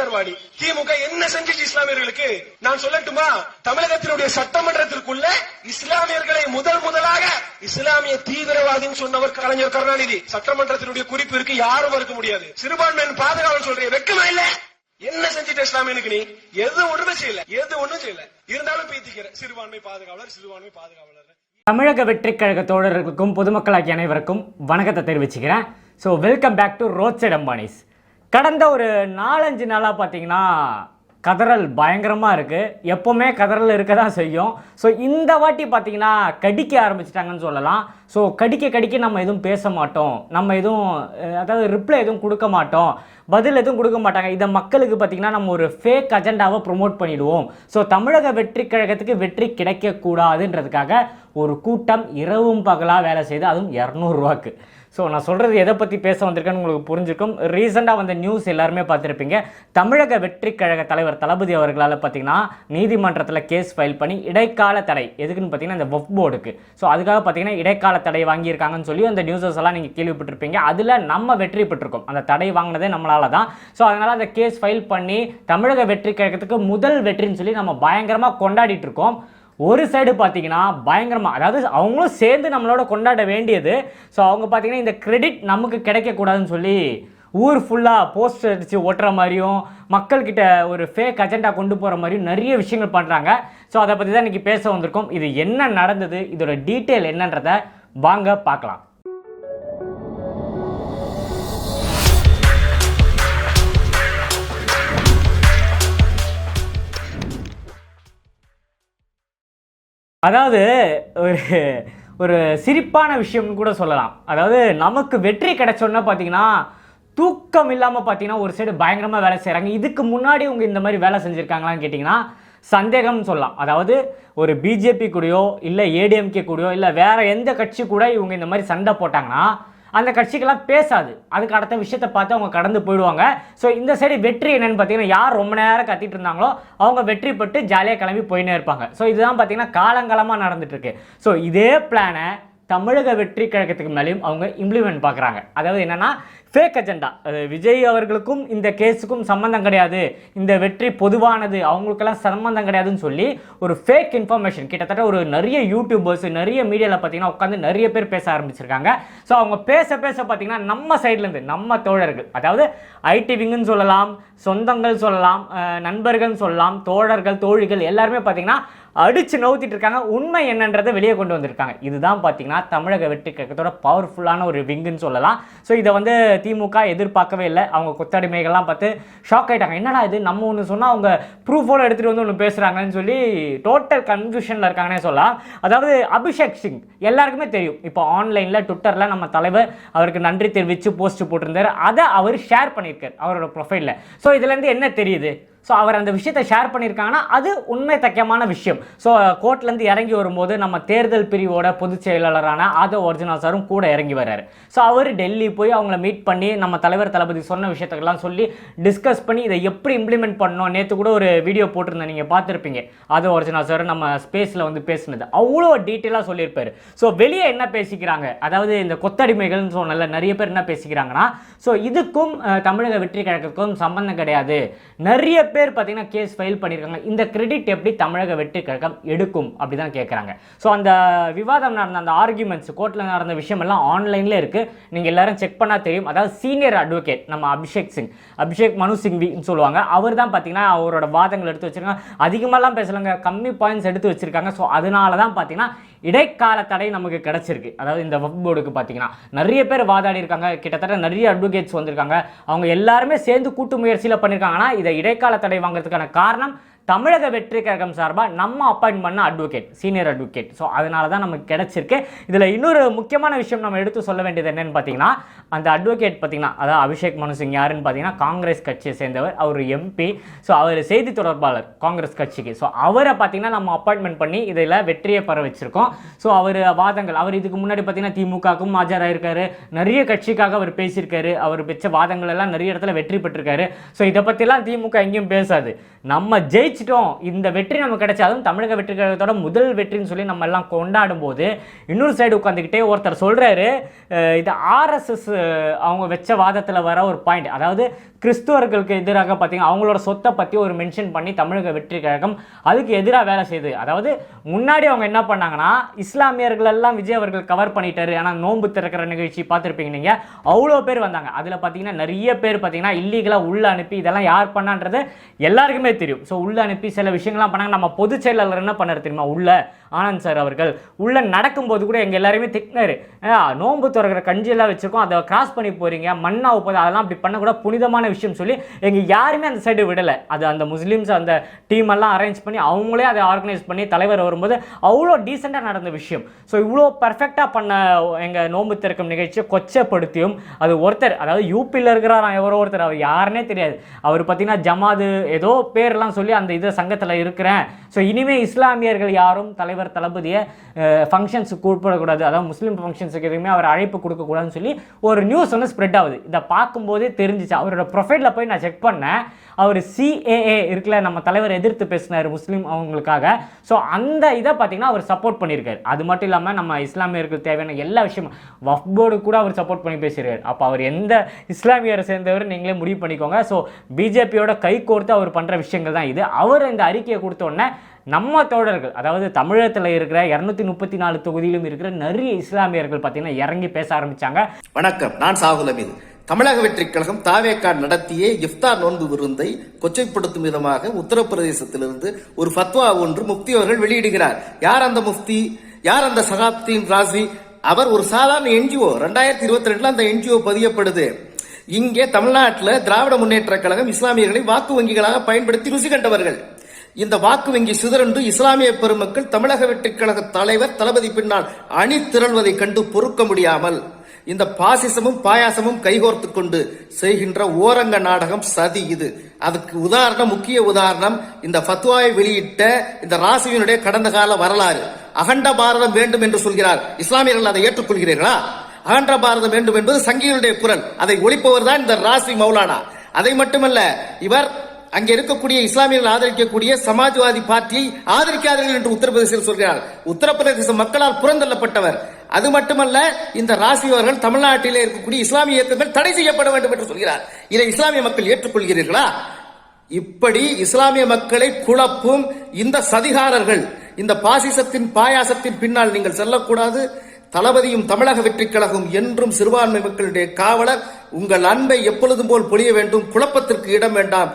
ஏர்வாடி திமுக என்ன செஞ்சிச்சு இஸ்லாமியர்களுக்கு? நான் சொல்லட்டுமா? தமிழகத்தினுடைய சட்டமன்றத்திற்குள்ள இஸ்லாமியர்களை முதல் முதலாக இஸ்லாமிய தீவிரவாதின்னு சொன்னவர் கலைஞர் கருணாநிதி. சட்டமன்றத்தினுடைய குறிப்பு இருக்கு யாரும் மறுக்க முடியாது. சிறுபான்மையின் பாதுகாவல் சொல்றீங்க வெக்கமா இல்ல? என்ன செஞ்சுட்டு இஸ்லாமியனுக்கு நீ? எது ஒண்ணுமே செய்யல. எது ஒண்ணும் செய்யல. இருந்தாலும் பேத்திக்கிற சிறுபான்மை பாதுகாவலர் சிறுபான்மை பாதுகாவலர். தமிழக வெற்றிக் கழக தோழர்களுக்கும் பொதுமக்களாகிய அனைவருக்கும் வணக்கத்தை தெரிவிச்சுக்கிறேன். So welcome back to roadside Ambanis கடந்த ஒரு நாலஞ்சு நாளாக பார்த்தீங்கன்னா கதறல் பயங்கரமாக இருக்குது எப்போவுமே கதறல் இருக்க தான் செய்யும். ஸோ இந்த வாட்டி பார்த்தீங்கன்னா கடிக்க ஆரம்பிச்சிட்டாங்கன்னு சொல்லலாம். ஸோ கடிக்க கடிக்க நம்ம எதுவும் பேச மாட்டோம். நம்ம எதுவும் அதாவது ரிப்ளை எதுவும் கொடுக்க மாட்டோம். பதில் எதுவும் கொடுக்க மாட்டாங்க. இதை மக்களுக்கு பார்த்தீங்கன்னா நம்ம ஒரு ஃபேக் அஜெண்டாவை ப்ரொமோட் பண்ணிடுவோம். ஸோ தமிழக வெற்றி கழகத்துக்கு வெற்றி கிடைக்கக்கூடாதுன்றதுக்காக ஒரு கூட்டம் இரவும் பகலாக வேலை செய்து அதுவும் இரநூறுவாக்கு ஸோ நான் சொல்கிறது எதை பற்றி பேச வந்திருக்கேன்னு உங்களுக்கு புரிஞ்சிருக்கும். ரீசெண்டாக வந்த நியூஸ் எல்லாருமே பார்த்துருப்பீங்க. தமிழக வெற்றி கழக தலைவர் தளபதி அவர்களால் பார்த்தீங்கன்னா நீதிமன்றத்தில் கேஸ் ஃபைல் பண்ணி இடைக்கால தடை. எதுக்குன்னு பார்த்தீங்கன்னா இந்த வஃப் போர்டுக்கு. ஸோ அதுக்காக பார்த்தீங்கன்னா இடைக்கால தடை வாங்கியிருக்காங்கன்னு சொல்லி அந்த நியூஸஸ் எல்லாம் நீங்கள் கேள்விப்பட்டிருப்பீங்க. அதில் நம்ம வெற்றி பெற்றிருக்கோம். அந்த தடை வாங்கினதே நம்மளால தான். ஸோ அதனால் அந்த கேஸ் ஃபைல் பண்ணி தமிழக வெற்றி கழகத்துக்கு முதல் வெற்றின்னு சொல்லி நம்ம பயங்கரமாக கொண்டாடிட்டு இருக்கோம். ஒரு சைடு பார்த்தீங்கன்னா பயங்கரமாக அதாவது அவங்களும் சேர்ந்து நம்மளோட கொண்டாட வேண்டியது. ஸோ அவங்க பார்த்தீங்கன்னா இந்த கிரெடிட் நமக்கு கிடைக்கக்கூடாதுன்னு சொல்லி ஊர் ஃபுல்லாக போஸ்டர் அடித்து ஓட்டுற மாதிரியும் மக்கள்கிட்ட ஒரு ஃபேக் அஜெண்டா கொண்டு போகிற மாதிரியும் நிறைய விஷயங்கள் பண்ணுறாங்க ஸோ அதை பற்றி தான் இன்றைக்கி பேச வந்திருக்கோம். இது என்ன நடந்தது? இதோட டீட்டெயில் என்னன்றதை வாங்க பார்க்கலாம். அதாவது ஒரு ஒரு சிரிப்பான விஷயம்னு கூட சொல்லலாம். அதாவது நமக்கு வெற்றி கிடைச்சோன்னா பார்த்தீங்கன்னா தூக்கம் இல்லாமல் பார்த்தீங்கன்னா ஒரு சைடு பயங்கரமாக வேலை செய்கிறாங்க இதுக்கு முன்னாடி இவங்க இந்த மாதிரி வேலை செஞ்சுருக்காங்களான்னு கேட்டிங்கன்னா சந்தேகம்னு சொல்லலாம். அதாவது ஒரு பிஜேபி கூடயோ இல்லை ஏடிஎம்கே கூடயோ இல்லை வேறு எந்த கட்சி கூட இவங்க இந்த மாதிரி சண்டை போட்டாங்கன்னா அந்த கட்சிக்கெல்லாம் பேசாது. அதுக்கு அடுத்த விஷயத்தை பார்த்து அவங்க கடந்து போயிடுவாங்க. ஸோ இந்த சைடு வெற்றி என்னன்னு பார்த்தீங்கன்னா யார் ரொம்ப நேரம் கத்திட்டு இருந்தாங்களோ அவங்க வெற்றி பெற்று ஜாலியாக கிளம்பி போயினே இருப்பாங்க. ஸோ இதுதான் பார்த்தீங்கன்னா காலங்காலமாக நடந்துட்டு இருக்கு. ஸோ இதே பிளானை தமிழக வெற்றி கழகத்துக்கு மேலேயும் அவங்க இம்ப்ளிமெண்ட் பார்க்குறாங்க. அதாவது என்னென்னா ஃபேக் அஜெண்டா விஜய் அவர்களுக்கும் இந்த கேஸுக்கும் சம்மந்தம் கிடையாது. இந்த வெற்றி பொதுவானது அவங்களுக்கெல்லாம் சம்மந்தம் கிடையாதுன்னு சொல்லி ஒரு ஃபேக் இன்ஃபர்மேஷன் கிட்டத்தட்ட ஒரு நிறைய யூடியூபர்ஸ் நிறைய மீடியாவில் பார்த்தீங்கன்னா உட்காந்து நிறைய பேர் பேச ஆரம்பிச்சிருக்காங்க. ஸோ அவங்க பேச பேச பார்த்தீங்கன்னா நம்ம சைட்லேருந்து நம்ம தோழர்கள் அதாவது ஐடி விங்குன்னு சொல்லலாம் சொந்தங்கள் சொல்லலாம் நண்பர்கள்னு சொல்லலாம் தோழர்கள் தோழிகள் எல்லாருமே பார்த்தீங்கன்னா அடித்து நவுத்திட்டு இருக்காங்க. உண்மை என்னன்றதை வெளியே கொண்டு வந்திருக்காங்க. இதுதான் பார்த்தீங்கன்னா தமிழக வெற்றி கழகத்தோட பவர்ஃபுல்லான ஒரு விங்குன்னு சொல்லலாம். ஸோ இதை வந்து திமுக எதிர்பார்க்கவே இல்லை. அவங்க கொத்தடிமைகள்லாம் பார்த்து ஷாக் ஆயிட்டாங்க. என்னடா இது? நம்ம ஒன்று சொன்னால் அவங்க ப்ரூஃபோடு எடுத்துகிட்டு வந்து ஒன்று பேசுகிறாங்கன்னு சொல்லி டோட்டல் கன்ஃபியூஷனில் இருக்காங்கன்னே சொல்லலாம். அதாவது அபிஷேக் சிங் எல்லாருக்குமே தெரியும். இப்போ ஆன்லைனில் ட்விட்டரில் நம்ம தலைவர் அவருக்கு நன்றி தெரிவித்து போஸ்ட் போட்டிருந்தாரு. அதை அவர் ஷேர் பண்ணியிருக்கார் அவரோட ப்ரொஃபைலில் ஸோ இதுலேருந்து என்ன தெரியுது? ஸோ அவர் அந்த விஷயத்தை ஷேர் பண்ணியிருக்காங்கன்னா அது உண்மை தக்கியமான விஷயம். ஸோ கோர்ட்லேருந்து இறங்கி வரும்போது நம்ம தேர்தல் பிரிவோட பொதுச் செயலாளரான ஆதவ் ஒரிஜினல் சாரும் கூட இறங்கி வர்றாரு. ஸோ அவர் டெல்லி போய் அவங்கள மீட் பண்ணி நம்ம தலைவர் தளபதி சொன்ன விஷயத்துக்கெல்லாம் சொல்லி டிஸ்கஸ் பண்ணி இதை எப்படி இம்ப்ளிமெண்ட் பண்ணணும்? நேற்று கூட ஒரு வீடியோ போட்டிருந்தேன் நீங்கள் பார்த்துருப்பீங்க. ஆதவ் ஒரிஜினல் சார் நம்ம ஸ்பேஸில் வந்து பேசினது. அவ்வளோ டீட்டெயிலாக சொல்லியிருப்பார். ஸோ வெளியே என்ன பேசிக்கிறாங்க? அதாவது இந்த கொத்தடிமைகள்னு சொன்னல நிறைய பேர் என்ன பேசிக்கிறாங்கன்னா ஸோ இதுக்கும் தமிழக வெற்றி கழகத்துக்கும் சம்பந்தம் கிடையாது. நிறைய பேர் பார்த்தீங்கன்னா கேஸ் ஃபைல் பண்ணியிருக்காங்க. இந்த கிரெடிட் எப்படி தமிழக வெற்றி கழகம் எடுக்கும் அப்படி தான் கேட்குறாங்க ஸோ அந்த விவாதம் நடந்த அந்த ஆர்குமெண்ட்ஸ் கோர்ட்டில் நடந்த விஷயம் எல்லாம் ஆன்லைனில் இருக்குது நீங்கள் எல்லாரும் செக் பண்ணால் தெரியும். அதாவது சீனியர் அட்வொகேட் நம்ம அபிஷேக் சிங் அபிஷேக் மனு சிங்வின்னு சொல்லுவாங்க. அவர் தான் பார்த்தீங்கன்னா அவரோட வாதங்கள் எடுத்து வச்சிருக்காங்க. அதிகமாகலாம் பேசலைங்க கம்மி பாயிண்ட்ஸ் எடுத்து வச்சிருக்காங்க. ஸோ அதனால தான் பார்த்தீங்கன்னா இடைக்கால தடை நமக்கு கிடைச்சிருக்கு. அதாவது இந்த வக் போர்டுக்கு பார்த்தீங்கன்னா நிறைய பேர் வாதாடி இருக்காங்க கிட்டத்தட்ட நிறைய அட்வொகேட்ஸ் வந்திருக்காங்க. அவங்க எல்லாருமே சேர்ந்து கூட்டு முயற்சியில் பண்ணியிருக்காங்கன்னா இதை இடைக்கால தடை வாங்குறதுக்கான காரணம் தமிழக வெற்றி கழகம் சார்பாக நம்ம அப்பாயின்ட் பண்ண அட்வொகேட் சீனியர் அட்வொகேட் ஸோ அதனால தான் நமக்கு கிடைச்சிருக்கு. இதில் இன்னொரு முக்கியமான விஷயம் நம்ம எடுத்து சொல்ல வேண்டியது என்னென்னு பார்த்தீங்கன்னா அந்த அட்வொகேட் பார்த்தீங்கன்னா அதாவது அபிஷேக் மனு சிங் யாருன்னு பார்த்தீங்கன்னா காங்கிரஸ் கட்சியை சேர்ந்தவர். அவர் எம்பி ஸோ அவர் செய்தி தொடர்பாளர் காங்கிரஸ் கட்சிக்கு. ஸோ அவரை பார்த்தீங்கன்னா நம்ம அப்பாயின்மெண்ட் பண்ணி இதில் வெற்றியை பெற வச்சுருக்கோம். ஸோ அவர் வாதங்கள் அவர் இதுக்கு முன்னாடி பார்த்தீங்கன்னா திமுகவுக்கும் ஆஜராயிருக்காரு. நிறைய கட்சிக்காக அவர் பேசியிருக்காரு. அவர் பெற்ற வாதங்கள் எல்லாம் நிறைய இடத்துல வெற்றி பெற்றிருக்காரு. ஸோ இதை பற்றிலாம் திமுக எங்கேயும் பேசாது. நம்ம ஜெயிச்சிட்டோம். இந்த வெற்றி நமக்கு கிடைச்சாலும் தமிழக வெற்றி கழகத்தோட முதல் வெற்றின்னு சொல்லி நம்ம எல்லாம் கொண்டாடும் போது இன்னொரு சைடு உட்காந்துக்கிட்டே ஒருத்தர் சொல்றாரு இது ஆர்எஸ்எஸ் அவங்க வச்ச வாதத்தில் வர ஒரு பாயிண்ட் அதாவது கிறிஸ்துவர்களுக்கு எதிராக பார்த்தீங்கன்னா அவங்களோட சொத்தை பற்றி ஒரு மென்ஷன் பண்ணி தமிழக வெற்றி கழகம் அதுக்கு எதிராக வேலை செய்யுது அதாவது முன்னாடி அவங்க என்ன பண்ணாங்கன்னா இஸ்லாமியர்கள் எல்லாம் விஜய் அவர்கள் கவர் பண்ணிட்டாரு. ஆனால் நோன்பு திறக்கிற நிகழ்ச்சி பார்த்துருப்பீங்க நீங்கள் அவ்வளோ பேர் வந்தாங்க. அதில் பார்த்தீங்கன்னா நிறைய பேர் பார்த்தீங்கன்னா இல்லீகலாக உள்ள அனுப்பி இதெல்லாம் யார் பண்ணான்றது எல்லாருக்குமே தெரியும். ஸோ உள்ள அனுப்பி சில விஷயங்கள்லாம் பண்ணாங்க. நம்ம பொதுச் செயலாளர் என்ன பண்ணுறது தெரியுமா? உள்ள. ஆனந்த் சார் அவர்கள். உள்ளே நடக்கும்போது கூட எங்கள் எல்லாருமே திட்டினார். நோன்பு திறக்கிற கஞ்சியெல்லாம் வச்சுருக்கோம். அதை கிராஸ் பண்ணி போகிறீங்க மண்ணாக போகுது அதெல்லாம் அப்படி பண்ணக்கூட புனிதமான விஷயம் சொல்லி எங்கள் யாருமே அந்த சைடு விடலை. அது அந்த முஸ்லீம்ஸ் அந்த டீம் எல்லாம் அரேஞ்ச் பண்ணி அவங்களே அதை ஆர்கனைஸ் பண்ணி தலைவர் வரும்போது அவ்வளோ டீசெண்டாக நடந்த விஷயம். ஸோ இவ்வளோ பர்ஃபெக்டாக பண்ண எங்கள் நோன்பு திறக்கும் நிகழ்ச்சியை கொச்சப்படுத்தியும் அது ஒருத்தர் அதாவது யூபியில் இருக்கிறார் எவரோ ஒருத்தர் அவர் யாருன்னே தெரியாது. அவர் பார்த்தீங்கன்னா ஜமாது ஏதோ பேர்லாம் சொல்லி அந்த இதை சங்கத்தில் இருக்கிறேன். ஸோ இனிமேல் இஸ்லாமியர்கள் யாரும் தலைவர் தளபதியை ஃபங்க்ஷன்ஸுக்கு கூப்பிடக்கூடாது. அதாவது முஸ்லீம் ஃபங்க்ஷன்ஸுக்கு எதுவுமே அவர் அழைப்பு கொடுக்கக்கூடாதுன்னு சொல்லி ஒரு நியூஸ் வந்து ஸ்ப்ரெட் ஆகுது. இதை பார்க்கும்போதே தெரிஞ்சிச்சு. அவரோட ப்ரொஃபைலில் போய் நான் செக் பண்ணேன். அவர் சிஏஏ இருக்குல்ல நம்ம தலைவர் எதிர்த்து பேசினார் முஸ்லீம் அவங்களுக்காக. ஸோ அந்த இதை பார்த்தீங்கன்னா அவர் சப்போர்ட் பண்ணியிருக்காரு. அது மட்டும் இல்லாமல் நம்ம இஸ்லாமியர்களுக்கு தேவையான எல்லா விஷயமும் வஃப் போர்டு கூட அவர் சப்போர்ட் பண்ணி பேசியிருக்காரு. அப்போ அவர் எந்த இஸ்லாமியரை சேர்ந்தவர் நீங்களே முடிவு பண்ணிக்கோங்க. ஸோ பிஜேபியோட கை கோர்த்து அவர் பண்ணுற விஷயங்கள் தான் இது. அவர் இந்த அறிக்கையை கொடுத்த உடனே நம்ம தோழர்கள் அதாவது தமிழகத்தில் இருக்கிற இரநூத்தி முப்பத்தி நாலு தொகுதியிலும் இருக்கிற நிறைய இஸ்லாமியர்கள் பார்த்தீங்கன்னா இறங்கி பேச ஆரம்பிச்சாங்க. வணக்கம் நான் சாகுல் அமீது. தமிழக வெற்றிக் கழகம் தாவேக்கா நடத்திய இஃப்தார் நோன்பு விருந்தை கொச்சைப்படுத்தும் விதமாக உத்தரப்பிரதேசத்திலிருந்து ஒரு ஃபத்வா ஒன்று முஃப்தி அவர்கள் வெளியிடுகிறார். யார் அந்த முஃப்தி? யார் அந்த சகாப்தீன் ராசி? அவர் ஒரு சாதாரண என்ஜிஓ. ரெண்டாயிரத்தி இருபத்தி ரெண்டுல அந்த என்ஜிஓ பதியப்படுது. இங்கே தமிழ்நாட்டில் திராவிட முன்னேற்ற கழகம் இஸ்லாமியர்களை வாக்கு வங்கிகளாக பயன்படுத்தி ருசி கண்டவர்கள். இந்த வாக்கு வங்கி சிதறண்டு இஸ்லாமிய பெருமக்கள் தமிழக வெற்றிக்கழக தலைவர் தளபதி பின்னால் அணி திரள்வதை கண்டு பொறுக்க முடியாமல் இந்த பாசிசமும் பாயாசமும் கைகோர்த்து கொண்டு செய்கின்ற ஓரங்க நாடகம் சதி இது. அதுக்கு உதாரணம் முக்கிய உதாரணம் இந்த ஃபத்வாவை வெளியிட்ட இந்த ராசியினுடைய கடந்த கால வரலாறு. அகண்ட பாரதம் வேண்டும் என்று சொல்கிறார். இஸ்லாமியர்கள் அதை ஏற்றுக்கொள்கிறீர்களா? அகண்ட பாரதம் வேண்டும் என்பது சங்கிகளுடைய குரல். அதை ஒழிப்பவர் தான் இந்த ராசி மௌலானா. அதை மட்டுமல்ல இவர் அங்கே இருக்கக்கூடிய இஸ்லாமியர்கள் ஆதரிக்கக்கூடிய சமாஜ்வாதி பார்ட்டியை ஆதரிக்காதீர்கள் என்று உத்தரப்பிரதேசத்தில் சொல்கிறார். உத்தரப்பிரதேச மக்களால் புறந்தள்ளப்பட்டவர். அது மட்டுமல்ல இந்த ராசி அவர்கள் தமிழ்நாட்டிலே இருக்கக்கூடிய இஸ்லாமிய இயக்கங்கள் தடை செய்யப்பட வேண்டும் என்று சொல்கிறார். இதை இஸ்லாமிய மக்கள் ஏற்றுக்கொள்கிறீர்களா? இப்படி இஸ்லாமிய மக்களை குழப்பும் இந்த சதிகாரர்கள் இந்த பாசிசத்தின் பாயாசத்தின் பின்னால் நீங்கள் செல்லக்கூடாது. தளபதியும் தமிழக வெற்றி கழகம் என்றும் சிறுபான்மை மக்களுடைய காவலர் உங்கள் அன்பை எப்பொழுதும் போல் பொழிய வேண்டும் குழப்பத்திற்கு இடம் வேண்டாம்.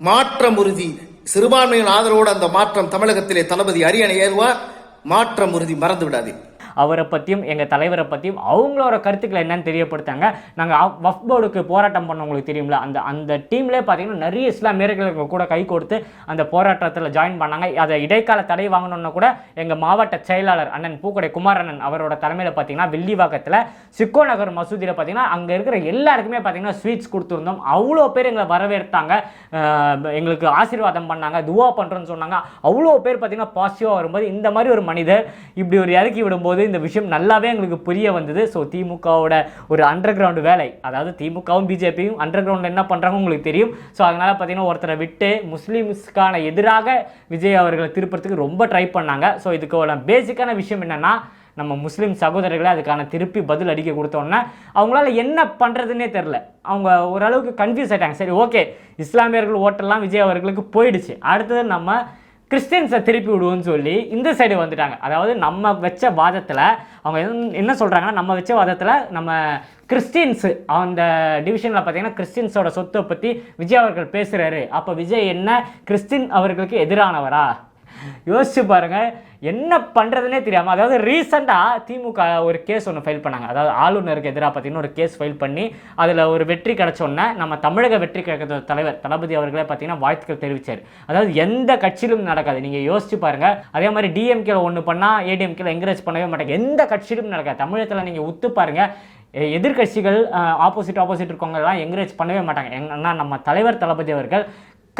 மாற்றம் உறுதி சிறுபான்மையின் ஆதரவோடு அந்த மாற்றம் தமிழகத்திலே தளபதி அரியணை ஏறுவார். மாற்றம் உறுதி மறந்து விடாதீர்கள் அவரை பற்றியும் எங்கள் தலைவரை பற்றியும் அவங்களோட கருத்துக்களை என்னன்னு தெரியப்படுத்தாங்க. நாங்கள் வஃப் போர்டுக்கு போராட்டம் பண்ணவங்களுக்கு தெரியும்ல? அந்த அந்த டீம்லேயே பார்த்தீங்கன்னா நிறைய இஸ்லாமியர்கள் கூட கை கொடுத்து அந்த போராட்டத்தில் ஜாயின் பண்ணாங்க. அதை இடைக்கால தடை வாங்கணும்னா கூட எங்கள் மாவட்ட செயலாளர் அண்ணன் பூக்கடை குமாரண்ணன் அவரோட தலைமையில் பார்த்தீங்கன்னா வெள்ளிவாக்கத்தில் சிக்கோ நகர் மசூதியில் பார்த்தீங்கன்னா அங்கே இருக்கிற எல்லாருக்குமே பார்த்தீங்கன்னா ஸ்வீட்ஸ் கொடுத்துருந்தோம். அவ்வளோ பேர் எங்களை வரவேற்றாங்க. எங்களுக்கு ஆசீர்வாதம் பண்ணாங்க துவா பண்ணுறோன்னு சொன்னாங்க. அவ்வளோ பேர் பார்த்தீங்கன்னா பாசிட்டிவாக வரும்போது இந்த மாதிரி ஒரு மனிதர் இப்படி ஒரு இறக்கி விடும்போது இந்த விஷயம் நல்லாவே எங்களுக்கு புரிய வந்தது. ஸோ திமுகவோட ஒரு அண்டர் கிரவுண்ட் வேலை. அதாவது திமுகவும் பிஜேபியும் அண்டர் கிரவுண்டில் என்ன பண்ணுறாங்க உங்களுக்கு தெரியும். ஸோ அதனால் பார்த்தீங்கன்னா ஒருத்தரை விட்டு முஸ்லீம்ஸ்க்கான எதிராக விஜய் அவர்களை திருப்பறதுக்கு ரொம்ப ட்ரை பண்ணாங்க. ஸோ இதுக்கு பேசிக்கான விஷயம் என்னென்னா நம்ம முஸ்லீம் சகோதரர்களை அதுக்கான திருப்பி பதில் அடிக்க கொடுத்தோன்னே அவங்களால என்ன பண்ணுறதுன்னே தெரில அவங்க ஓரளவுக்கு கன்ஃபியூஸ் ஆகிட்டாங்க சரி ஓகே இஸ்லாமியர்கள் ஓட்டெல்லாம் விஜய் அவர்களுக்கு போயிடுச்சு. அடுத்தது நம்ம கிறிஸ்டியன்ஸை திருப்பி விடுவோம்னு சொல்லி இந்த சைடு வந்துட்டாங்க. அதாவது நம்ம வச்ச வாதத்தில் அவங்க என்ன- என்ன சொல்கிறாங்கன்னா நம்ம வச்ச வாதத்தில் நம்ம கிறிஸ்டின்ஸு அந்த டிவிஷனில் பார்த்தீங்கன்னா கிறிஸ்டின்ஸோட சொத்தை பற்றி விஜய் அவர்கள் பேசுகிறாரு அப்போ விஜய் என்ன? கிறிஸ்டின் அவர்களுக்கு எதிரானவரா? யோசிச்சு பாருங்கள் என்ன பண்ணுறதுனே தெரியாமல் அதாவது ரீசெண்டாக திமுக ஒரு கேஸ் ஒன்று ஃபைல் பண்ணாங்க. அதாவது ஆளுநருக்கு எதிராக பார்த்தீங்கன்னா ஒரு கேஸ் ஃபைல் பண்ணி அதில் ஒரு வெற்றி கிடச்சோன்னே உடனே நம்ம தமிழக வெற்றி கழகத்தோட தலைவர் தளபதி அவர்களே பார்த்தீங்கன்னா வாழ்த்துக்கள் தெரிவிச்சார். அதாவது எந்த கட்சியிலும் நடக்காது. நீங்கள் யோசிச்சு பாருங்கள் அதே மாதிரி டிஎம்கேல ஒன்று பண்ணால் ஏடிஎம்கேல என்கரேஜ் பண்ணவே மாட்டாங்க. எந்த கட்சியிலும் நடக்காது. தமிழகத்தில் நீங்கள் ஒத்து பாருங்கள் எதிர்கட்சிகள் எதிர்க்கட்சிகள் ஆப்போசிட் ஆப்போசிட் இருக்கவங்கெல்லாம் என்கரேஜ் பண்ணவே மாட்டாங்க. ஏன்னா நம்ம தலைவர் தளபதி அவர்கள்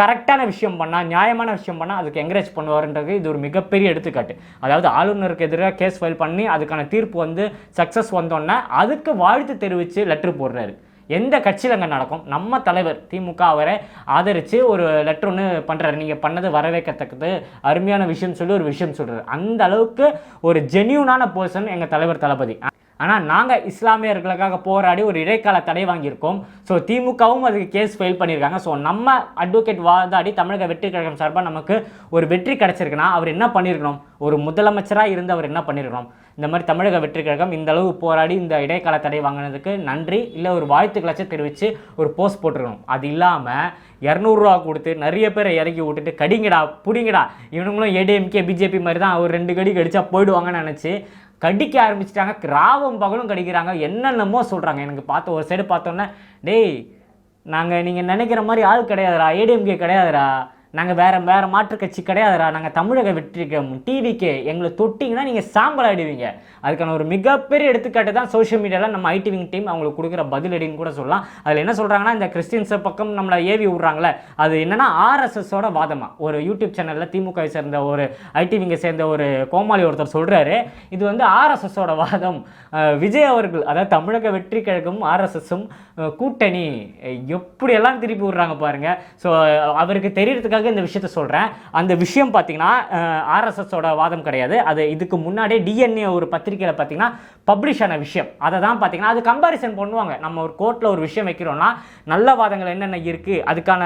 கரெக்டான விஷயம் பண்ணால் நியாயமான விஷயம் பண்ணால் அதுக்கு என்கரேஜ் பண்ணுவாருன்றது இது ஒரு மிகப்பெரிய எடுத்துக்காட்டு. அதாவது ஆளுநருக்கு எதிராக கேஸ் ஃபைல் பண்ணி அதுக்கான தீர்ப்பு வந்து சக்ஸஸ் வந்தோன்னே அதுக்கு வாழ்த்து தெரிவித்து லெட்ரு போடுறாரு. எந்த கட்சியில் அங்கே நடக்கும்? நம்ம தலைவர் திமுக அவரை ஆதரித்து ஒரு லெட்டர் ஒன்று பண்ணுறாரு நீங்கள் பண்ணது வரவேற்கத்தக்கது அருமையான விஷயம் சொல்லி ஒரு விஷயம் சொல்கிறார் அந்த அளவுக்கு ஒரு ஜென்யூனான பர்சன் எங்கள் தலைவர் தளபதி. ஆனால் நாங்கள் இஸ்லாமியர்களுக்காக போராடி ஒரு இடைக்கால தடை வாங்கியிருக்கோம். ஸோ திமுகவும் அதுக்கு கேஸ் ஃபைல் பண்ணியிருக்காங்க. ஸோ நம்ம அட்வொகேட் வாதாடி தமிழக வெற்றி கழகம் சார்பாக நமக்கு ஒரு வெற்றி கிடைச்சிருக்குன்னா அவர் என்ன பண்ணியிருக்கணும்? ஒரு முதலமைச்சராக இருந்து அவர் என்ன பண்ணியிருக்கணும்? இந்த மாதிரி தமிழக வெற்றி கழகம் இந்த அளவு போராடி இந்த இடைக்கால தடை வாங்கினதுக்கு நன்றி. இல்லை ஒரு வாழ்த்துக்களாச்சும் தெரிவித்து ஒரு போஸ்ட் போட்டிருக்கணும். அது இல்லாமல் இரநூறுவா கொடுத்து நிறைய பேரை இறக்கி விட்டுட்டு கடிங்கடா புடிங்கடா. இவனுங்களும் ஏடிஎம்கே பிஜேபி மாதிரி தான் ஒரு ரெண்டு கடி கடிச்சா போயிடுவாங்கன்னு நினச்சி கடிக்க ஆரம்பிச்சிட்டாங்க. கிராவம் பகலும் கடிக்கிறாங்க. என்னென்னமோ சொல்கிறாங்க எனக்கு பார்த்து ஒரு சைடு பார்த்தோன்னே டேய் நாங்கள் நீங்கள் நினைக்கிற மாதிரி ஆள் கிடையாதுடா. ஏடிஎம்கே கிடையாதுடா. நாங்கள் வேறு வேறு மாற்று கட்சி கிடையாதுடா. நாங்கள் தமிழக வெற்றிக்கம் டிவிக்கு எங்களை தொட்டிங்கன்னா நீங்கள் சாம்பல் ஆயிடுவீங்க. அதுக்கான ஒரு மிகப்பெரிய எடுத்துக்காட்டு தான் சோஷியல் மீடியாவில் நம்ம ஐடிவிங் டீம் அவங்களுக்கு கொடுக்குற பதிலடின்னு கூட சொல்லலாம். அதில் என்ன சொல்கிறாங்கன்னா இந்த கிறிஸ்டின்ஸை பக்கம் நம்மளை ஏவி விட்றாங்களே அது என்னென்னா ஆர்எஸ்எஸோட வாதமாக ஒரு யூடியூப் சேனலில் திமுகவை சேர்ந்த ஒரு ஐடிவிங்கை சேர்ந்த ஒரு கோமாளி ஒருத்தர் சொல்கிறாரு இது வந்து ஆர்எஸ்எஸோட வாதம். விஜய் அவர்கள் அதாவது தமிழக வெற்றி கழகமும் ஆர்எஸ்எஸும் கூட்டணி எப்படியெல்லாம் திருப்பி விட்றாங்க பாருங்கள் ஸோ அவருக்கு தெரியறதுக்காக இந்த விஷயத்த சொல்கிறேன் அந்த விஷயம் பார்த்தீங்கன்னா ஆர்எஸ்எஸோட வாதம் கிடையாது. அது இதுக்கு முன்னாடியே டிஎன்ஏ ஒரு பத்திரிக்கையில் பார்த்தீங்கன்னா பப்ளிஷ் ஆன விஷயம். அதை தான் பார்த்தீங்கன்னா அது கம்பாரிசன் பண்ணுவாங்க. நம்ம ஒரு கோர்ட்டில் ஒரு விஷயம் வைக்கிறோம்னா நல்ல வாதங்கள் என்னென்ன இருக்குது அதுக்கான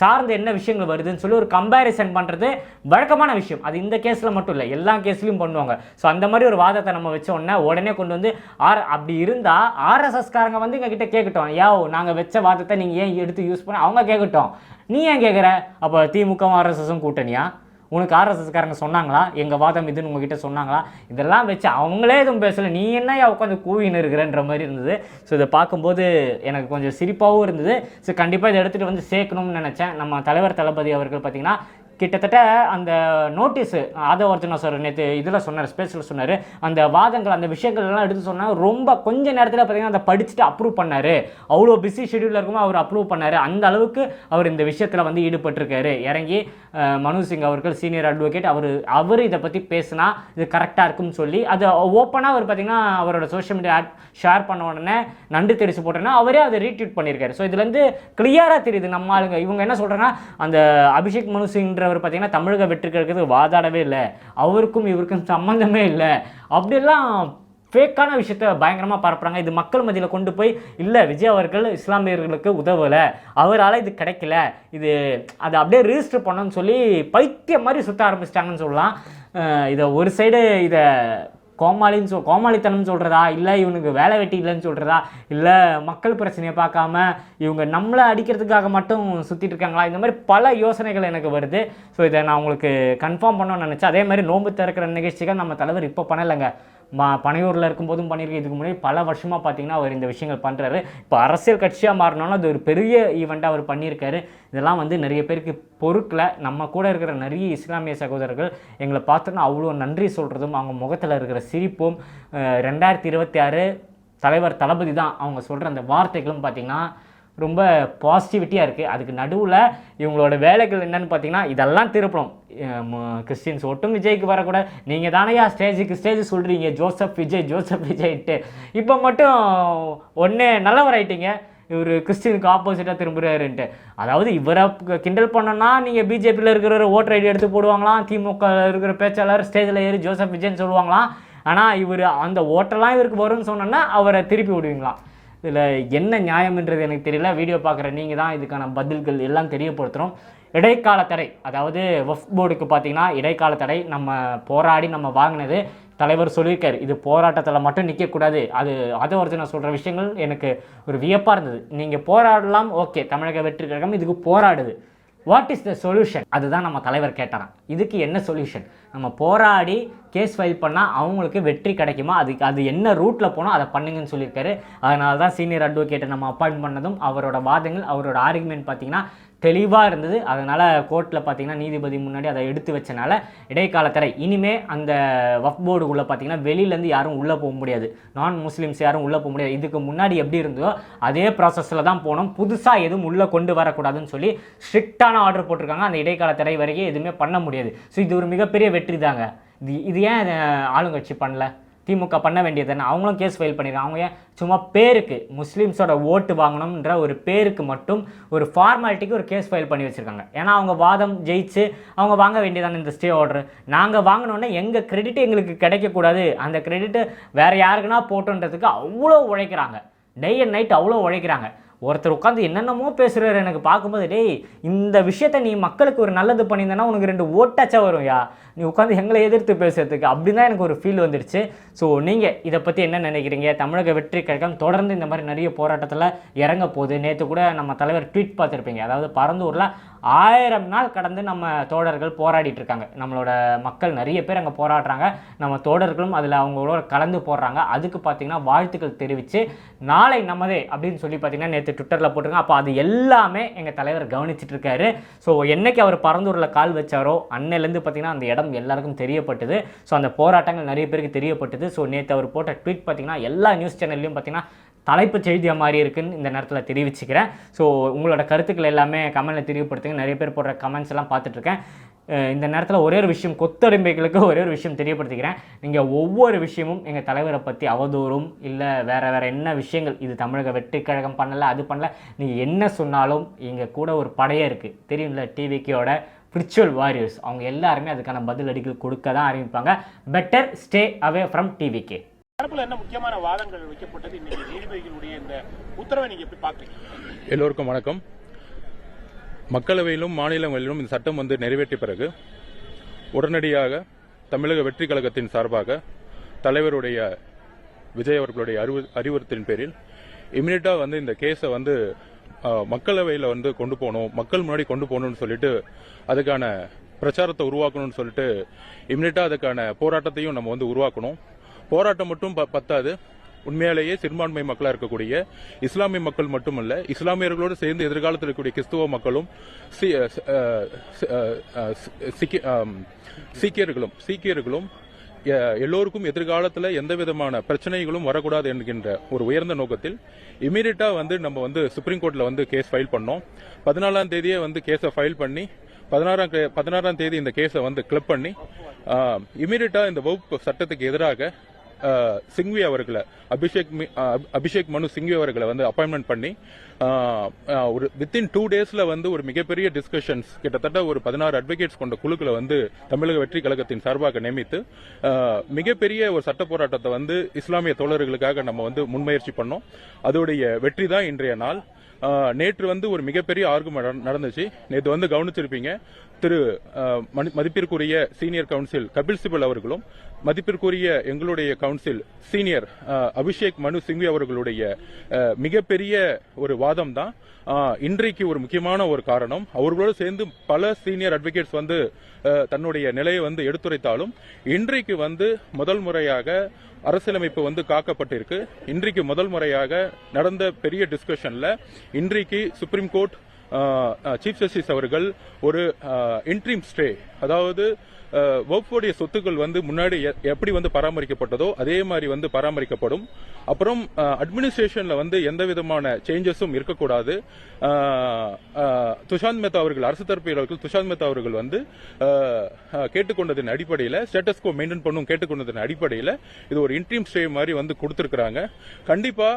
சார்ந்து என்ன விஷயங்கள் வருதுன்னு சொல்லி ஒரு கம்பேரிசன் பண்ணுறது வழக்கமான விஷயம். அது இந்த கேஸில் மட்டும் இல்லை எல்லா கேஸ்லையும் பண்ணுவாங்க. ஸோ அந்த மாதிரி ஒரு வாதத்தை நம்ம வச்ச உடனே உடனே கொண்டு வந்து ஆர் அப்படி இருந்தால் ஆர்எஸ்எஸ்காரங்க வந்து எங்கள் கிட்ட கேட்கட்டும் யாவோ நாங்கள் வச்ச வாதத்தை நீங்கள் ஏன் எடுத்து யூஸ் பண்ண அவங்க கேட்கட்டும் நீ ஏன் கேட்குற அப்போ திமுகவும் ஆர்எஸ்எஸும் கூட்டணியா? உனக்கு ஆர்எஸ்எஸ்காரங்க சொன்னாங்களா? எங்கள் வாதம் இதுன்னு உங்ககிட்ட சொன்னாங்களா? இதெல்லாம் வச்சு அவங்களே எதுவும் பேசலை. நீ என்னையா உட்காந்து கூவின்னு இருக்கிறன்ற மாதிரி இருந்தது. ஸோ இதை பார்க்கும்போது எனக்கு கொஞ்சம் சிரிப்பாகவும் இருந்தது. ஸோ கண்டிப்பாக இதை எடுத்துகிட்டு வந்து சேர்க்கணும்னு நினச்சேன். நம்ம தலைவர் தளபதி அவர்கள் பார்த்தீங்கன்னா கிட்டத்தட்ட அந்த நோட்டீஸு ஆதவ அர்ஜுனா சார் நேற்று இதில் சொன்னார் ஸ்பேஸில் சொன்னார் அந்த வாதங்கள் அந்த விஷயங்கள் எல்லாம் எடுத்து சொன்னால் ரொம்ப கொஞ்ச நேரத்தில் பார்த்தீங்கன்னா அதை படிச்சுட்டு அப்ரூவ் பண்ணார். அவ்வளோ பிஸி ஷெடியூலில் இருக்குமோ அவர் அப்ரூவ் பண்ணார். அந்த அளவுக்கு அவர் இந்த விஷயத்தில் வந்து ஈடுபட்டிருக்காரு. இறங்கி மனு சிங் அவர்கள் சீனியர் அட்வொகேட் அவர் அவர் இதை பற்றி பேசினா இது கரெக்டாக இருக்கும்னு சொல்லி அது ஓப்பனாக அவர் பார்த்தீங்கன்னா அவரோட சோஷியல் மீடியா ஷேர் பண்ண உடனே நண்டு தெரிச்சு போட்டோன்னா அவரே அதை ரீட்வீட் பண்ணியிருக்காரு. ஸோ இதுலேருந்து கிளியராக தெரியுது நம்ம ஆளுங்க. இவங்க என்ன சொல்கிறேன்னா அந்த அபிஷேக் மனு அப்படிங்கிறவர் பார்த்தீங்கன்னா தமிழக வெற்றி கழகத்துக்கு வாதாடவே இல்லை. அவருக்கும் இவருக்கும் சம்மந்தமே இல்லை. அப்படியெல்லாம் ஃபேக்கான விஷயத்த பயங்கரமாக பரப்புகிறாங்க இது மக்கள் மத்தியில் கொண்டு போய் இல்லை விஜய் அவர்கள் இஸ்லாமியர்களுக்கு உதவலை. அவரால் இது கிடைக்கல. இது அதை அப்படியே ரிஜிஸ்டர் பண்ணணும்னு சொல்லி பைத்தியம் மாதிரி சுற்ற ஆரம்பிச்சிட்டாங்கன்னு சொல்லலாம். இதை ஒரு சைடு இதை கோமாளின்னு சொல் கோமாளித்தனம் சொல்கிறதா இல்லை இவனுக்கு வேலை வெட்டி இல்லைன்னு சொல்கிறதா இல்லை மக்கள் பிரச்சனையை பார்க்காம இவங்க நம்மளை அடிக்கிறதுக்காக மட்டும் சுற்றிட்டு இருக்காங்களா? இந்த மாதிரி பல யோசனைகள் எனக்கு வருது. ஸோ இதை நான் உங்களுக்கு கன்ஃபார்ம் பண்ணணும்னு நினச்சேன். அதே மாதிரி நோன்பு திறக்கிற நிகழ்ச்சிகள் நம்ம தலைவர் இப்போ பண்ணலைங்க. மா பனையூரில் இருக்கும்போதும் பண்ணியிருக்கேன் இதுக்கு முன்னாடி பல வருஷமாக பார்த்தீங்கன்னா அவர் இந்த விஷயங்கள் பண்ணுறாரு இப்போ அரசியல் கட்சியாக மாறினாலும் அது ஒரு பெரிய ஈவெண்ட்டாக அவர் பண்ணியிருக்காரு. இதெல்லாம் வந்து நிறைய பேருக்கு பொறுக்கல. நம்ம கூட இருக்கிற நிறைய இஸ்லாமிய சகோதரர்கள் எங்களை பார்த்தோன்னா அவ்வளோ நன்றி சொல்கிறதும் அவங்க முகத்தில் இருக்கிற சிரிப்பும் ரெண்டாயிரத்தி இருபத்தி ஆறு தலைவர் தளபதி தான் அவங்க சொல்கிற அந்த வார்த்தைகளும் பார்த்திங்கன்னா ரொம்ப பாசிட்டிவிட்டியாக இருக்குது அதுக்கு நடுவில் இவங்களோட வேலைகள் என்னென்னு பார்த்தீங்கன்னா இதெல்லாம் திருப்பணும். கிறிஸ்டின்ஸ் ஒட்டும் விஜய்க்கு வரக்கூடாது நீங்கள் தானையா ஸ்டேஜுக்கு ஸ்டேஜ் சொல்கிறீங்க ஜோசப் விஜய் ஜோசப் விஜய்ட்டு இப்போ மட்டும் ஒன்று நல்லவர் ஆயிட்டீங்க. இவர் கிறிஸ்டினுக்கு ஆப்போசிட்டாக திரும்புகிறாருன்ட்டு அதாவது இவரை க- கிண்டல் பண்ணோன்னா நீங்கள் பிஜேபியில் இருக்கிற ஓட்டர் ஐடி எடுத்து போடுவாங்களாம் திமுக இருக்கிற பேச்சாளர் ஸ்டேஜில் ஏறி ஜோசப் விஜய்ன்னு சொல்லுவாங்களாம். ஆனால் இவர் அந்த ஓட்டெல்லாம் இவருக்கு வரும்னு சொன்னோன்னா அவரை திருப்பி விடுவீங்களாம். இதில் என்ன நியாயம்ன்றது எனக்கு தெரியல. வீடியோ பார்க்குற நீங்கள் தான் இதுக்கான பதில்கள் எல்லாம் தெரியப்படுத்துகிறோம் இடைக்கால தடை அதாவது வஃப் போர்டுக்கு பார்த்தீங்கன்னா இடைக்கால தடை நம்ம போராடி நம்ம வாங்கினது தலைவர் சொல்லியிருக்கார். இது போராட்டத்தில் மட்டும் நிற்கக்கூடாது அது அதை ஒருத்தர் நான் சொல்கிற விஷயங்கள் எனக்கு ஒரு வியப்பாக இருந்தது. நீங்கள் போராடலாம் ஓகே. தமிழக வெற்றி கழகம் இதுக்கு போராடுது. வாட் இஸ் த சொல்யூஷன் அதுதான் நம்ம தலைவர் கேட்டாராம். இதுக்கு என்ன சொல்யூஷன் நம்ம போராடி கேஸ் ஃபைல் பண்ணால் அவங்களுக்கு வெற்றி கிடைக்குமா? அதுக்கு அது என்ன ரூட்டில் போனோம் அதை பண்ணுங்கன்னு சொல்லியிருக்காரு. அதனால தான் சீனியர் அட்வொகேட்டை நம்ம அப்பாயிண்ட் பண்ணதும் அவரோட வாதங்கள் அவரோட ஆர்குமெண்ட் பார்த்திங்கன்னா தெளிவாக இருந்தது. அதனால் கோர்ட்டில் பார்த்தீங்கன்னா நீதிபதி முன்னாடி அதை எடுத்து வச்சனால இடைக்கால தடை இனிமே அந்த வஃப் போர்டுக்குள்ளே பார்த்தீங்கன்னா வெளியிலேருந்து யாரும் உள்ளே போக முடியாது. நான் முஸ்லீம்ஸ் யாரும் உள்ளே போக முடியாது. இதுக்கு முன்னாடி எப்படி இருந்ததோ அதே ப்ராசஸில் தான் போனோம். புதுசாக எதுவும் உள்ளே கொண்டு வரக்கூடாதுன்னு சொல்லி ஸ்ட்ரிக்டான ஆர்டர் போட்டிருக்காங்க. அந்த இடைக்கால தடை வரைக்கும் எதுவுமே பண்ண முடியாது. ஸோ இது ஒரு மிகப்பெரிய வெற்றி தாங்க. இது இது ஏன் ஆளுங்கட்சி பண்ணல? திமுக பண்ண வேண்டியது தானே? அவங்களும் கேஸ் ஃபைல் பண்ணிடுறாங்க அவங்க ஏன் சும்மா பேருக்கு முஸ்லீம்ஸோட ஓட்டு வாங்கணும்ன்ற ஒரு பேருக்கு மட்டும் ஒரு ஃபார்மாலிட்டிக்கு ஒரு கேஸ் ஃபைல் பண்ணி வச்சுருக்காங்க. ஏன்னா அவங்க வாதம் ஜெயிச்சு அவங்க வாங்க வேண்டியதானே இந்த ஸ்டே ஆர்டர் நாங்கள் வாங்கினோன்னே எங்கள் கிரெடிட் எங்களுக்கு கிடைக்கக்கூடாது. அந்த கிரெடிட்டு வேறு யாருக்குன்னா போட்டோன்றதுக்கு அவ்வளோ உழைக்கிறாங்க. டே அண்ட் நைட் அவ்வளோ உழைக்கிறாங்க. ஒருத்தர் உட்காந்து என்னென்னமோ பேசுகிறாரு எனக்கு பார்க்கும்போது டேய் இந்த விஷயத்தை நீ மக்களுக்கு ஒரு நல்லது பண்ணியிருந்தேன்னா உனக்கு ரெண்டு ஓட்டாச்சா வரும் யா நீ உட்காந்து எங்களை எதிர்த்து பேசுறதுக்கு அப்படின்னு தான் எனக்கு ஒரு ஃபீல் வந்துடுச்சு. ஸோ நீங்கள் இதை பற்றி என்ன நினைக்கிறீங்க? தமிழக வெற்றி கழகம் தொடர்ந்து இந்த மாதிரி நிறைய போராட்டத்தில் இறங்க போகுது. நேற்று கூட நம்ம தலைவர் ட்வீட் பார்த்துருப்பீங்க. அதாவது பரந்தூரில் ஆயிரம் நாள் கடந்து நம்ம தோழர்கள் போராடிட்டு இருக்காங்க. நம்மளோட மக்கள் நிறைய பேர் அங்கே போராடுறாங்க. நம்ம தோழர்களும் அதில் அவங்களோட கலந்து போடுறாங்க. அதுக்கு பார்த்தீங்கன்னா வாழ்த்துக்கள் தெரிவித்து நாளை நமதே அப்படின்னு சொல்லி பார்த்தீங்கன்னா நேற்று ட்விட்டரில் போட்டிருக்காங்க. அப்போ அது எல்லாமே எங்கள் தலைவர் கவனிச்சிட்டு இருக்காரு. ஸோ என்னைக்கு அவர் பரந்தூரில் கால் வச்சாரோ அன்னையிலேருந்து பார்த்திங்கன்னா அந்த இடம் எல்லாருக்கும் தெரியப்பட்டது. ஸோ அந்த போராட்டங்கள் நிறைய பேருக்கு தெரியப்பட்டது. ஸோ நேற்று அவர் போட்ட ட்வீட் பார்த்தீங்கன்னா எல்லா நியூஸ் சேனல்லையும் பார்த்தீங்கன்னா தலைப்பு செய்தியாக மாதிரி இருக்குன்னு இந்த நேரத்தில் தெரிவிச்சுக்கிறேன். ஸோ உங்களோட கருத்துக்கள் எல்லாமே கமெண்ட்டில் தெரியப்படுத்துங்க. நிறைய பேர் போடுற கமெண்ட்ஸ் எல்லாம் பார்த்துட்ருக்கேன். இந்த நேரத்தில் ஒரே ஒரு விஷயம் கொத்தடிமைகளுக்கு ஒரே ஒரு விஷயம் தெரியப்படுத்திக்கிறேன். நீங்கள் ஒவ்வொரு விஷயமும் எங்கள் தலைவரை பற்றி அவதூறும் இல்லை வேறு வேறு என்ன விஷயங்கள் இது தமிழக வெட்டுக்கழகம் பண்ணலை அது பண்ணல நீங்கள் என்ன சொன்னாலும் எங்கள் கூட ஒரு படையே இருக்குது தெரியும்ல டிவிக்கோட ஸ்பிரிச்சுவல் வாரியர்ஸ் அவங்க எல்லாருமே அதுக்கான பதில் அடிகள் கொடுக்க தான் ஆரம்பிப்பாங்க better stay away from TVK தரப்புல என்ன முக்கியமான வாதங்கள் வைக்கப்பட்டது? இன்னைக்கு நீதிபதிகளுடைய இந்த உத்தரவை நீங்க எப்படி பாக்குறீங்க எல்லோருக்கும் வணக்கம். மக்களவையிலும் மாநிலங்களிலும் இந்த சட்டம் வந்து நிறைவேற்றிய பிறகு உடனடியாக தமிழக வெற்றி கழகத்தின் சார்பாக தலைவருடைய விஜய் அவர்களுடைய அறிவு- அறிவுறுத்தலின் பேரில் இமிடியட்டா வந்து இந்த கேஸை வந்து மக்களவையில் வந்து கொண்டு போகணும் மக்கள் முன்னாடி கொண்டு போகணும்னு சொல்லிட்டு அதுக்கான பிரச்சாரத்தை உருவாக்கணும்னு சொல்லிட்டு இம்மிடியட்டாக அதுக்கான போராட்டத்தையும் நம்ம வந்து உருவாக்கணும். போராட்டம் மட்டும் ப- பத்தாது. உண்மையாலேயே சிறுபான்மை மக்களாக இருக்கக்கூடிய இஸ்லாமிய மக்கள் மட்டுமல்ல இஸ்லாமியர்களோடு சேர்ந்து எதிர்காலத்தில் இருக்கக்கூடிய கிறிஸ்துவ மக்களும் சீக்கியர்களும் சீக்கியர்களும் எல்லோருக்கும் எதிர்காலத்தில் எந்த விதமான பிரச்சனைகளும் வரக்கூடாது என்கின்ற ஒரு உயர்ந்த நோக்கத்தில் இமீடியட்டா வந்து நம்ம வந்து சுப்ரீம் கோர்ட்ல வந்து கேஸ் ஃபைல் பண்ணோம். பதினாலாம் தேதியே வந்து கேஸை ஃபைல் பண்ணி பதினாறாம் பதினாறாம் தேதி இந்த கேஸை வந்து கிளப் பண்ணி இமீடியட்டா இந்த வகுப்பு சட்டத்துக்கு எதிராக சிங்வி அவர்களை அபிஷேக் மி- அபிஷேக் மனு சிங்வி அவர்களை வந்து அப்பாயின்மெண்ட் பண்ணி ஒரு வித்தின் டூ டேஸ்ல வந்து ஒரு மிகப்பெரிய டிஸ்கஷன்ஸ் கிட்டத்தட்ட ஒரு பதினாறு அட்வொகேட்ஸ் கொண்ட குழுக்களை வந்து தமிழக வெற்றி கழகத்தின் சார்பாக நியமித்து மிகப்பெரிய ஒரு சட்ட போராட்டத்தை வந்து இஸ்லாமிய தோழர்களுக்காக நம்ம வந்து முன்முயற்சி பண்ணோம். அதோடைய வெற்றி தான் இன்றைய நாள். நேற்று வந்து ஒரு மிகப்பெரிய ஆர்குமெண்ட் நடந்துச்சு. நேற்று வந்து கவனிச்சிருப்பீங்க. திரு மதிப்பிற்குரிய சீனியர் கவுன்சில் கபில் சிபல் அவர்களும் மதிப்பிற்குரிய எங்களுடைய கவுன்சில் சீனியர் அபிஷேக் மனு சிங்வி அவர்களுடைய மிகப்பெரிய ஒரு வாதம் தான். இன்றைக்கு ஒரு முக்கியமான ஒரு காரணம். அவர்களோடு சேர்ந்து பல சீனியர் அட்வொகேட்ஸ் வந்து தன்னுடைய நிலையை வந்து எடுத்துரைத்தாலும் இன்றைக்கு வந்து முதல் முறையாக அரசியலமைப்பு வந்து காக்கப்பட்டிருக்கு. இன்றைக்கு முதல் முறையாக நடந்த பெரிய டிஸ்கஷன்ல இன்றைக்கு சுப்ரீம் கோர்ட் சீஃப் ஜஸ்டிஸ் அவர்கள் ஒரு இன்ட்ரீம் ஸ்டே அதாவது வகுப்புடைய சொத்துக்கள் வந்து முன்னாடி எ- எப்படி வந்து பராமரிக்கப்பட்டதோ அதே மாதிரி வந்து பராமரிக்கப்படும். அப்புறம் அட்மினிஸ்ட்ரேஷன்ல வந்து எந்த விதமான சேஞ்சஸும் இருக்கக்கூடாது. துஷாந்த் மேத்தா அவர்கள் அரசு தரப்பியவர்கள் துஷாந்த் மேத்தா அவர்கள் வந்து கேட்டுக்கொண்டதன் அடிப்படையில் ஸ்டேட்டஸ் கோ மெயின்டைன் பண்ணும் கேட்டுக்கொண்டதன் அடிப்படையில் இது ஒரு இன்ட்ரீம் ஸ்டே மாதிரி வந்து கொடுத்துருக்குறாங்க. கண்டிப்பா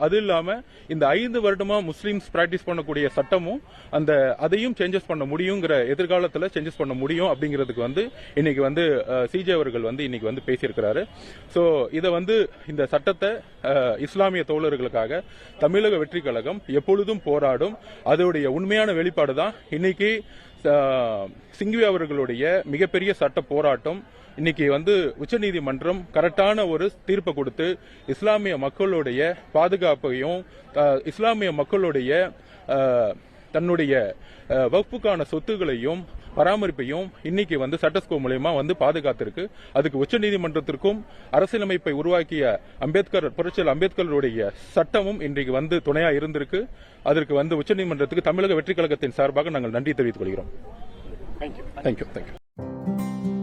அது இல்லாம இந்த ஐந்து வருடமா முஸ்லீம்ஸ் பிராக்டிஸ் பண்ணக்கூடிய சட்டமும் அந்த அதையும் சேஞ்சஸ் பண்ண முடியுங்கிற எதிர்காலத்தில் சேஞ்சஸ் பண்ண முடியும் அப்படிங்கிறதுக்கு வந்து இன்னைக்கு வந்து சிஜே அவர்கள் வந்து இன்னைக்கு வந்து பேசியிருக்கிறாரு. ஸோ இதை வந்து இந்த சட்டத்தை அஹ், இஸ்லாமிய தோழர்களுக்காக தமிழக வெற்றி கழகம் எப்பொழுதும் போராடும். அதோடைய உண்மையான வெளிப்பாடு தான் இன்னைக்கு சிங்வி அவர்களுடைய மிகப்பெரிய சட்ட போராட்டம். இன்னைக்கு வந்து உச்சநீதிமன்றம் கரெக்டான ஒரு தீர்ப்பை கொடுத்து இஸ்லாமிய மக்களுடைய பாதுகாப்பையும் இஸ்லாமிய மக்களுடைய தன்னுடைய வகுப்புக்கான சொத்துகளையும் பராமரிப்பையும் இன்னைக்கு வந்து சட்டஸ்கோ மூலயமா வந்து பாதுகாத்திருக்கு. அதுக்கு உச்சநீதிமன்றத்திற்கும் அரசியலமைப்பை உருவாக்கிய அம்பேத்கர் புரட்சியல் அம்பேத்கருடைய சட்டமும் இன்றைக்கு வந்து துணையா இருந்திருக்கு. அதற்கு வந்து உச்சநீதிமன்றத்துக்கு தமிழக வெற்றி கழகத்தின் சார்பாக நாங்கள் நன்றி தெரிவித்துக் கொள்கிறோம். Thank you thank you thank you